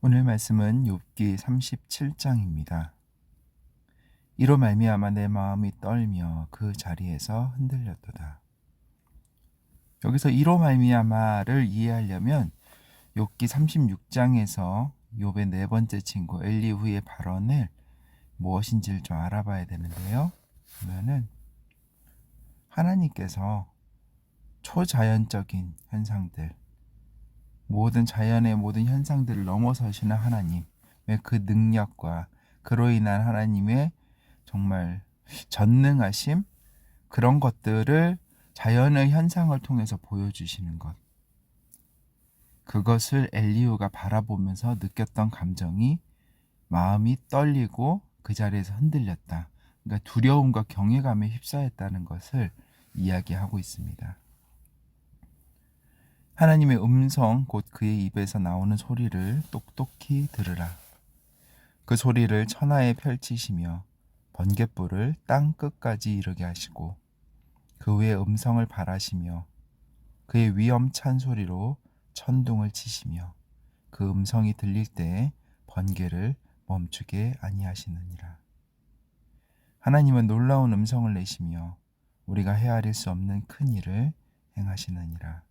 오늘 말씀은 욥기 37장입니다. 이로 말미암아 내 마음이 떨며 그 자리에서 흔들렸도다. 여기서 이로 말미암아를 이해하려면 욥기 36장에서 욥의 네 번째 친구 엘리후의 발언을 무엇인지를 좀 알아봐야 되는데요. 그러면은 하나님께서 초자연적인 현상들, 모든 자연의 모든 현상들을 넘어서시는 하나님의 그 능력과 그로 인한 하나님의 정말 전능하심 그런 것들을 자연의 현상을 통해서 보여주시는 것. 그것을 엘리우가 바라보면서 느꼈던 감정이 마음이 떨리고 그 자리에서 흔들렸다. 그러니까 두려움과 경외감에 휩싸였다는 것을 이야기하고 있습니다. 하나님의 음성 곧 그의 입에서 나오는 소리를 똑똑히 들으라. 그 소리를 천하에 펼치시며 번갯불을 땅 끝까지 이르게 하시고 그 위에 음성을 발하시며 그의 위엄찬 소리로 천둥을 치시며 그 음성이 들릴 때 번개를 멈추게 아니하시느니라. 하나님은 놀라운 음성을 내시며 우리가 헤아릴 수 없는 큰 일을 행하시느니라.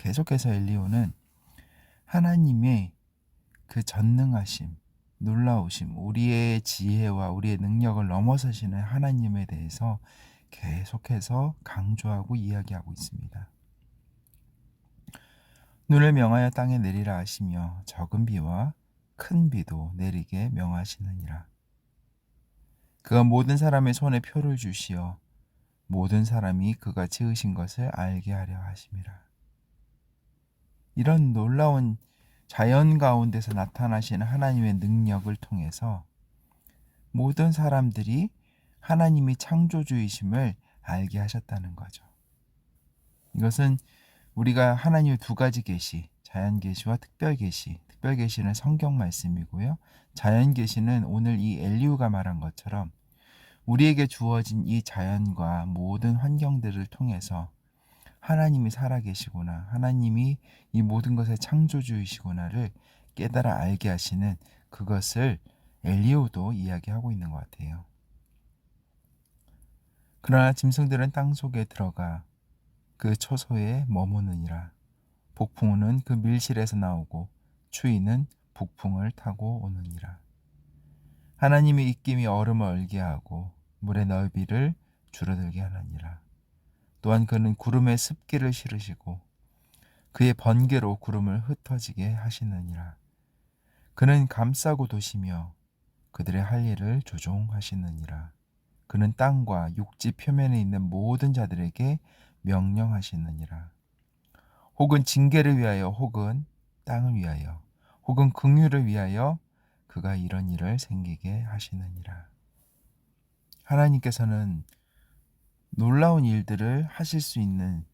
계속해서 엘리오는 하나님의 그 전능하심, 놀라우심, 우리의 지혜와 우리의 능력을 넘어서시는 하나님에 대해서 계속해서 강조하고 이야기하고 있습니다. 눈을 명하여 땅에 내리라 하시며 적은 비와 큰 비도 내리게 명하시느니라. 그가 모든 사람의 손에 표를 주시어 모든 사람이 그가 지으신 것을 알게 하려 하심이라. 이런 놀라운 자연 가운데서 나타나시는 하나님의 능력을 통해서 모든 사람들이 하나님이 창조주이심을 알게 하셨다는 거죠. 이것은 우리가 하나님의 두 가지 계시, 자연 계시와 특별 계시. 특별 계시는 성경 말씀이고요. 자연 계시는 오늘 이 엘리우가 말한 것처럼 우리에게 주어진 이 자연과 모든 환경들을 통해서 하나님이 살아계시구나. 하나님이 이 모든 것의 창조주이시구나를 깨달아 알게 하시는 그것을 엘리오도 이야기하고 있는 것 같아요. 그러나 짐승들은 땅 속에 들어가 그 초소에 머무느니라. 복풍은 그 밀실에서 나오고 추위는 북풍을 타고 오느니라. 하나님의 입김이 얼음을 얼게 하고 물의 넓이를 줄어들게 하느니라. 또한 그는 구름에 습기를 실으시고 그의 번개로 구름을 흩어지게 하시느니라. 그는 감싸고 도시며 그들의 할 일을 조종하시느니라. 그는 땅과 육지 표면에 있는 모든 자들에게 명령하시느니라. 혹은 징계를 위하여 혹은 땅을 위하여 혹은 긍휼을 위하여 그가 이런 일을 생기게 하시느니라. 하나님께서는 놀라운 일들을 하실 수 있는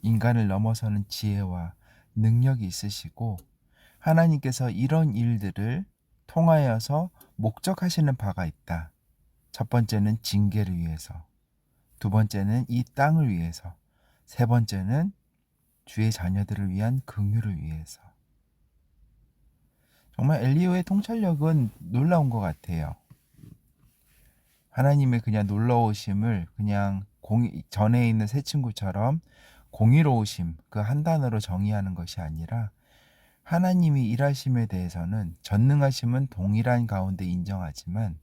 인간을 넘어서는 지혜와 능력이 있으시고 하나님께서 이런 일들을 통하여서 목적하시는 바가 있다. 첫 번째는 징계를 위해서, 두 번째는 이 땅을 위해서, 세 번째는 주의 자녀들을 위한 긍휼을 위해서. 정말 엘리오의 통찰력은 놀라운 것 같아요. 하나님의 그냥 놀라우심을 그냥 공의, 전에 있는 새 친구처럼 공의로우심 그 한 단어로 정의하는 것이 아니라 하나님이 일하심에 대해서는 전능하심은 동일한 가운데 인정하지만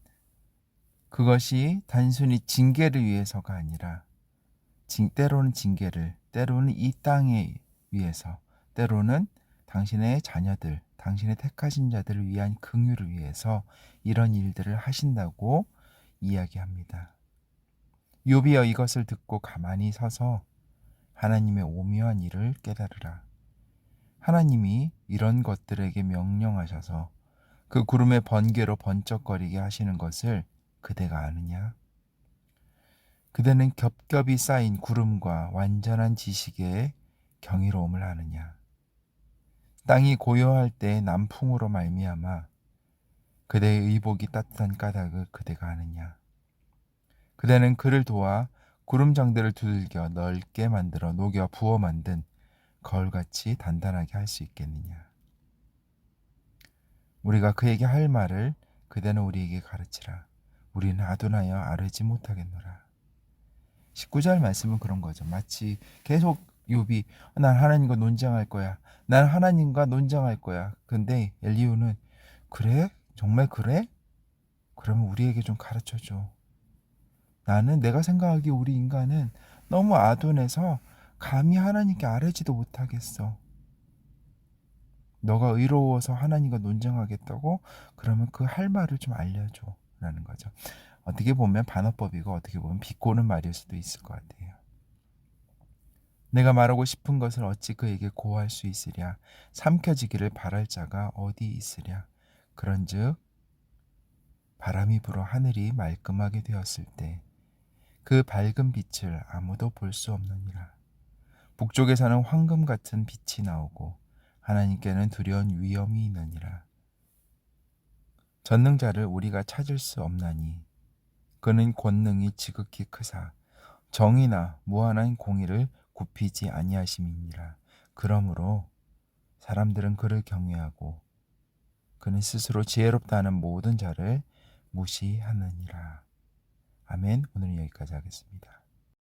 그것이 단순히 징계를 위해서가 아니라 때로는 징계를 때로는 이 땅에 위해서 때로는 당신의 자녀들 당신의 택하신 자들을 위한 긍휼을 위해서 이런 일들을 하신다고 이야기합니다. 요비여 이것을 듣고 가만히 서서 하나님의 오묘한 일을 깨달으라. 하나님이 이런 것들에게 명령하셔서 그 구름의 번개로 번쩍거리게 하시는 것을 그대가 아느냐? 그대는 겹겹이 쌓인 구름과 완전한 지식의 경이로움을 아느냐? 땅이 고요할 때 남풍으로 말미암아 그대의 의복이 따뜻한 까닭을 그대가 아느냐? 그대는 그를 도와 구름장대를 두들겨 넓게 만들어 녹여 부어 만든 거울같이 단단하게 할 수 있겠느냐. 우리가 그에게 할 말을 그대는 우리에게 가르치라. 우리는 아둔하여 아뢰지 못하겠노라. 19절 말씀은 그런 거죠. 마치 계속 욥이 난 하나님과 논쟁할 거야. 난 하나님과 논쟁할 거야. 근데 엘리우는 그래? 정말 그래? 그러면 우리에게 좀 가르쳐 줘. 나는 내가 생각하기에 우리 인간은 너무 아둔해서 감히 하나님께 아뢰지도 못하겠어. 너가 의로워서 하나님과 논쟁하겠다고? 그러면 그 할 말을 좀 알려줘. 라는 거죠. 어떻게 보면 반어법이고 어떻게 보면 비꼬는 말일 수도 있을 것 같아요. 내가 말하고 싶은 것을 어찌 그에게 고할 수 있으랴 삼켜지기를 바랄 자가 어디 있으랴 그런즉 바람이 불어 하늘이 말끔하게 되었을 때 그 밝은 빛을 아무도 볼 수 없느니라 북쪽에서는 황금 같은 빛이 나오고 하나님께는 두려운 위험이 있느니라 전능자를 우리가 찾을 수 없나니 그는 권능이 지극히 크사 정의나 무한한 공의를 굽히지 아니하심이니라. 그러므로 사람들은 그를 경외하고 그는 스스로 지혜롭다는 모든 자를 무시하느니라. 아멘. 오늘은 여기까지 하겠습니다.